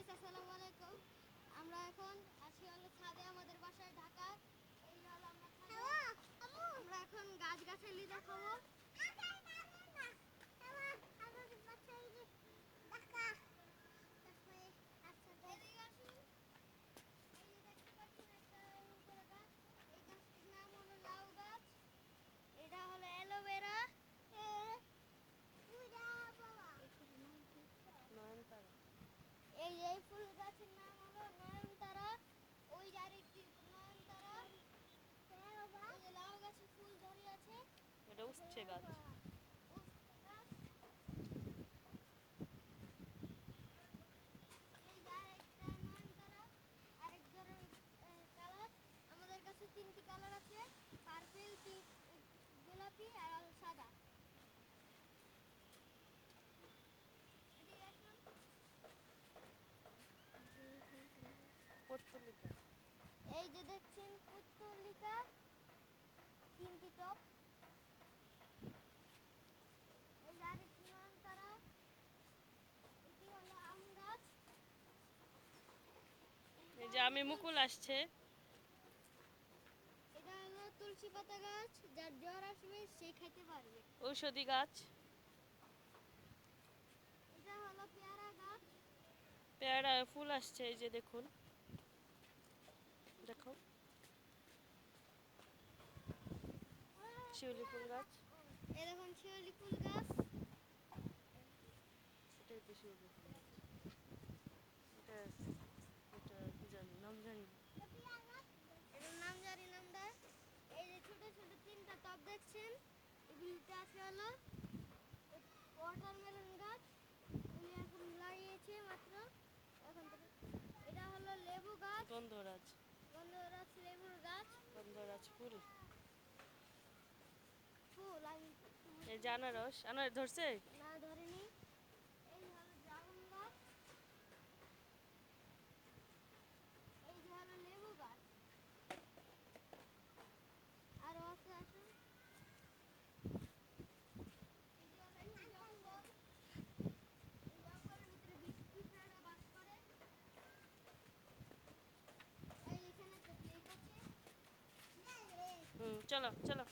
আসসালামু আলাইকুম। আমরা এখন আছি হলো ছাদে আমাদের বাসায় ঢাকা এই হলো আমরা ছাদে আমরা এখন গাছ গাছালি দেখাবো এদিকে আসুন। এই যে দেখতে পাচ্ছেন একটা উপরে গাছ। এই গাছটির নাম হলো লাউ গাছ। এটা হলো অ্যালোভেরা নয়নতারা এই এই ফুল গাছের নাম হলো নয়নতারা ওই যে আরেকটি নয়নতারা এই যে লাউ গাছে ফুল ধরে আছে এটা উঠছে গাছ উস্তে গাছ। এই যে আরেকটা নয়নতারা, আরেক ধরনের, আহ, কালার। আমাদের কাছে তিনটি কালার আছে পার্পেল পিঙ্ক গোলাপি আর সাদা এই যে দেখছেন পুত্তলিকা তিনটি টপ এই যে আরেকটি নয়নতারা এটি হলো আম গাছ এই যে আমি মুকুল আসছে। এটা হলো তুলসী পাতা গাছ যার জ্বর আসবে সে খেতে পারবে। ঔষধি গাছ। এটা হলো পেয়ারা গাছ। পেয়ারা ফুল আসছে এই যে দেখুন। দেখো। শিউলি ফুল গাছ। এরকম শিউলি ফুল গাছ এটাই তো শিউলি ফুল গাছ এটা এটা কি জানি নাম জানি না। এটার নাম জানি না আমরা এই যে ছোট ছোট তিনটা টব দেখছেন এগুলিতে আছে হলো ওয়াটারমেলন গাছ উনি এখন লাগিয়েছে মাত্র এখন এটা হলো লেবু গাছ। গন্ধরাজ। গন্ধরাজ লেবুর গাছ। গন্ধরাজ ফুল। ফুল আমি এই যে আনারস আনারস ধরছে? না ধরিনি এই হলো ড্রাগন গাছ এই যে হলো লেবু গাছ আরও আছে আসুন এই যে হলো একটি জঙ্গল। এই জঙ্গলের ভিতরে বিষ পিঁপড়ারা বাস করে। এই এখানে একটা লেক আছে। হুম চলো চলো।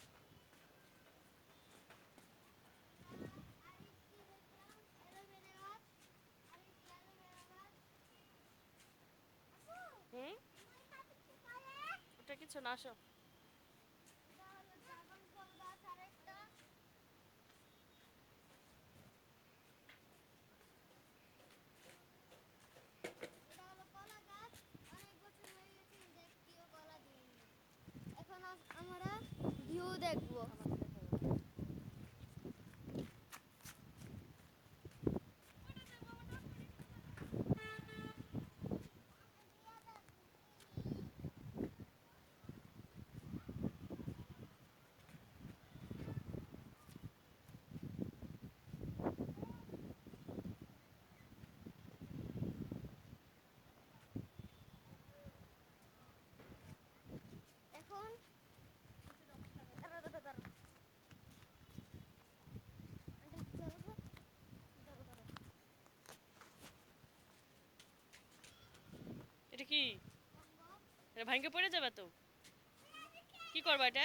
হুম? ওটা কিছু না আসো। দেখবো কি? ভাঙ্গে পড়ে যাবে তো কি করবা এটা